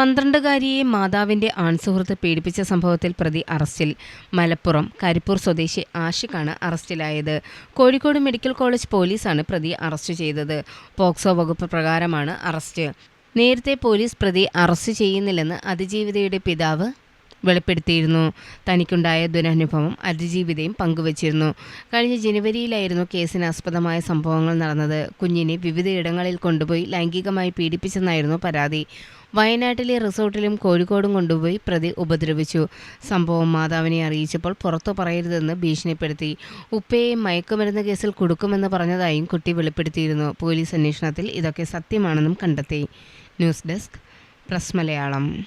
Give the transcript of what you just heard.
പന്ത്രണ്ടുകാരിയെ മാതാവിന്റെ ആൺസുഹൃത്ത് പീഡിപ്പിച്ച സംഭവത്തിൽ പ്രതി അറസ്റ്റിൽ. മലപ്പുറം കരിപ്പൂർ സ്വദേശി ആഷിഖാണ് അറസ്റ്റിലായത്. കോഴിക്കോട് മെഡിക്കൽ കോളേജ് പോലീസാണ് പ്രതി അറസ്റ്റ് ചെയ്തത്. പോക്സോ വകുപ്പ് പ്രകാരമാണ് അറസ്റ്റ്. നേരത്തെ പോലീസ് പ്രതി അറസ്റ്റ് ചെയ്യുന്നില്ലെന്ന് അതിജീവിതയുടെ പിതാവ് വെളിപ്പെടുത്തിയിരുന്നു. തനിക്കുണ്ടായ ദുരനുഭവം അതിജീവിതയും പങ്കുവച്ചിരുന്നു. കഴിഞ്ഞ ജനുവരിയിലായിരുന്നു കേസിന് ആസ്പദമായ സംഭവങ്ങൾ നടന്നത്. കുഞ്ഞിനെ വിവിധയിടങ്ങളിൽ കൊണ്ടുപോയി ലൈംഗികമായി പീഡിപ്പിച്ചെന്നായിരുന്നു പരാതി. വയനാട്ടിലെ റിസോർട്ടിലും കോഴിക്കോടും കൊണ്ടുപോയി പ്രതി ഉപദ്രവിച്ചു. സംഭവം മാതാവിനെ അറിയിച്ചപ്പോൾ പുറത്തു പറയരുതെന്ന് ഭീഷണിപ്പെടുത്തി. ഉപ്പയെ മയക്കുമരുന്ന് കേസിൽ കൊടുക്കുമെന്ന് പറഞ്ഞതായും കുട്ടി വെളിപ്പെടുത്തിയിരുന്നു. പോലീസ് അന്വേഷണത്തിൽ ഇതൊക്കെ സത്യമാണെന്നും കണ്ടെത്തി. News desk press Malayalam.